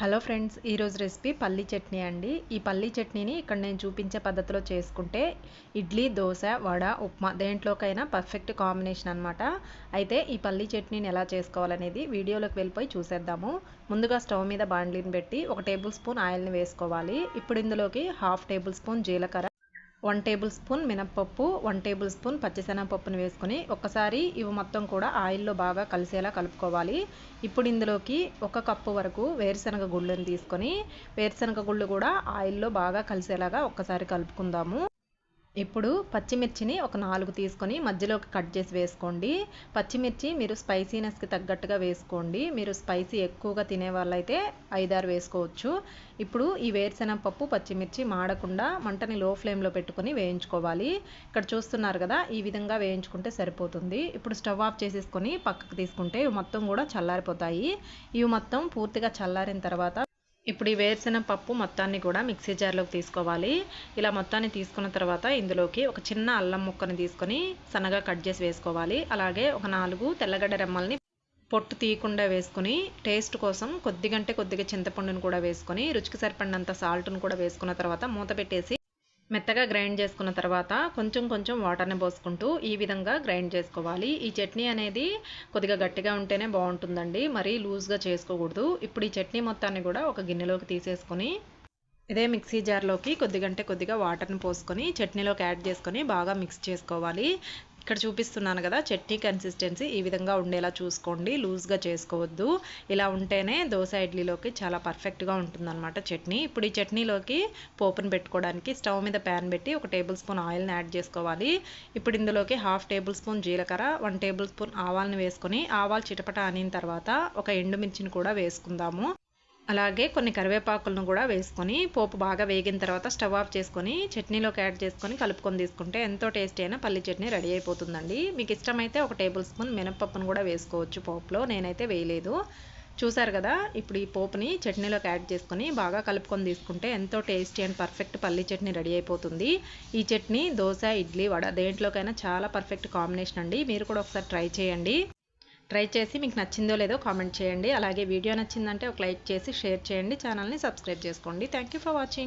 Hello friends ఈరోజు recipe పల్లీ చట్నీ అండి. ఈ పల్లీ చట్నీని ఇక్కడ నేను చూపించే పద్ధతిలో చేసుకుంటే ఇడ్లీ దోశ వడ ఉప్మా దేంట్లోకైనా పర్ఫెక్ట్ కాంబినేషన్ అనమాట అయితే ఈ పల్లీ చట్నీని ఎలా చేసుకోవాలనేది వీడియోలోకి వెళ్ళిపోయి చూసేద్దాము. ముందుగా స్టవ్ మీద బాండ్లీని పెట్టి ఒక టేబుల్ స్పూన్ ఆయిల్ని వేసుకోవాలి. ఇప్పుడు ఇందులోకి హాఫ్ టేబుల్ స్పూన్ జీలకర్ర వన్ టేబుల్ స్పూన్ మినప్పప్పు వన్ టేబుల్ స్పూన్ పచ్చిశనగపప్పును వేసుకొని ఒక్కసారి ఇవి మొత్తం కూడా ఆయిల్లో బాగా కలిసేలా కలుపుకోవాలి. ఇప్పుడు ఇందులోకి ఒక కప్పు వరకు వేరుశనగ గుళ్ళను తీసుకొని వేరుశనగ గుళ్ళు కూడా ఆయిల్లో బాగా కలిసేలాగా ఒక్కసారి కలుపుకుందాము. ఇప్పుడు పచ్చిమిర్చిని ఒక నాలుగు తీసుకొని మధ్యలోకి కట్ చేసి వేసుకోండి. పచ్చిమిర్చి మీరు స్పైసీనెస్కి తగ్గట్టుగా వేసుకోండి. మీరు స్పైసీ ఎక్కువగా తినే వాళ్ళైతే ఐదారు వేసుకోవచ్చు. ఇప్పుడు ఈ వేరుశెనగ పప్పు పచ్చిమిర్చి మాడకుండా మంటని లో ఫ్లేమ్లో పెట్టుకొని వేయించుకోవాలి. ఇక్కడ చూస్తున్నారు కదా ఈ విధంగా వేయించుకుంటే సరిపోతుంది. ఇప్పుడు స్టవ్ ఆఫ్ చేసేసుకొని పక్కకు తీసుకుంటే ఇవి మొత్తం కూడా చల్లారిపోతాయి. ఇవి మొత్తం పూర్తిగా చల్లారిన తర్వాత ఇప్పుడు ఈ వేరుశెనగ పప్పు మొత్తాన్ని కూడా మిక్సీ జార్లోకి తీసుకోవాలి. ఇలా మొత్తాన్ని తీసుకున్న తర్వాత ఇందులోకి ఒక చిన్న అల్లం ముక్కని తీసుకొని సన్నగా కట్ చేసి వేసుకోవాలి. అలాగే ఒక నాలుగు తెల్లగడ్డ రెమ్మల్ని పొట్టు తీయకుండా వేసుకుని టేస్ట్ కోసం కొద్దిగంటే కొద్దిగా చింతపండును కూడా వేసుకొని రుచికి సరిపడినంత సాల్ట్ను కూడా వేసుకున్న తర్వాత మూత పెట్టేసి మెత్తగా గ్రైండ్ చేసుకున్న తర్వాత కొంచెం కొంచెం వాటర్ని పోసుకుంటూ ఈ విధంగా గ్రైండ్ చేసుకోవాలి. ఈ చట్నీ అనేది కొద్దిగా గట్టిగా ఉంటేనే బాగుంటుందండి. మరీ లూజ్గా చేసుకోకూడదు. ఇప్పుడు ఈ చట్నీ మొత్తాన్ని కూడా ఒక గిన్నెలోకి తీసేసుకొని ఇదే మిక్సీ జార్లోకి కొద్దిగంటే కొద్దిగా వాటర్ని పోసుకొని చట్నీలోకి యాడ్ చేసుకొని బాగా మిక్స్ చేసుకోవాలి. ఇక్కడ చూపిస్తున్నాను కదా చట్నీ కన్సిస్టెన్సీ ఈ విధంగా ఉండేలా చూసుకోండి లూజ్గా చేసుకోవద్దు. ఇలా ఉంటేనే దోశ ఇడ్లీలోకి చాలా పర్ఫెక్ట్గా ఉంటుందన్నమాట చట్నీ. ఇప్పుడు ఈ చట్నీలోకి పోపును పెట్టుకోవడానికి స్టవ్ మీద ప్యాన్ పెట్టి ఒక టేబుల్ స్పూన్ ఆయిల్ని యాడ్ చేసుకోవాలి. ఇప్పుడు ఇందులోకి హాఫ్ టేబుల్ స్పూన్ జీలకర్ర వన్ టేబుల్ స్పూన్ ఆవాల్ని వేసుకొని ఆవాలు చిటపట అనిన తర్వాత ఒక ఎండుమిర్చిని కూడా వేసుకుందాము. అలాగే కొన్ని కరివేపాకులను కూడా వేసుకొని పోపు బాగా వేగిన తర్వాత స్టవ్ ఆఫ్ చేసుకొని చట్నీలోకి యాడ్ చేసుకొని కలుపుకొని తీసుకుంటే ఎంతో టేస్టీ అయిన పల్లి చట్నీ రెడీ అయిపోతుందండి. మీకు ఇష్టమైతే ఒక టేబుల్ స్పూన్ మినపప్పును కూడా వేసుకోవచ్చు పోపులో. నేనైతే వేయలేదు. చూసారు కదా ఇప్పుడు ఈ పోపుని చట్నీలోకి యాడ్ చేసుకొని బాగా కలుపుకొని తీసుకుంటే ఎంతో టేస్టీ అండ్ పర్ఫెక్ట్ పల్లి చట్నీ రెడీ అయిపోతుంది. ఈ చట్నీ దోశ ఇడ్లీ వడ దేంట్లోకైనా చాలా పర్ఫెక్ట్ కాంబినేషన్ అండి. మీరు కూడా ఒకసారి ట్రై చేయండి. ట్రై చేసి మీకు నచ్చిందో లేదో కామెంట్ చేయండి. అలాగే వీడియో నచ్చిందంటే ఒక లైక్ చేసి షేర్ చేయండి. ఛానల్ని సబ్స్క్రైబ్ చేసుకోండి. Thank for watching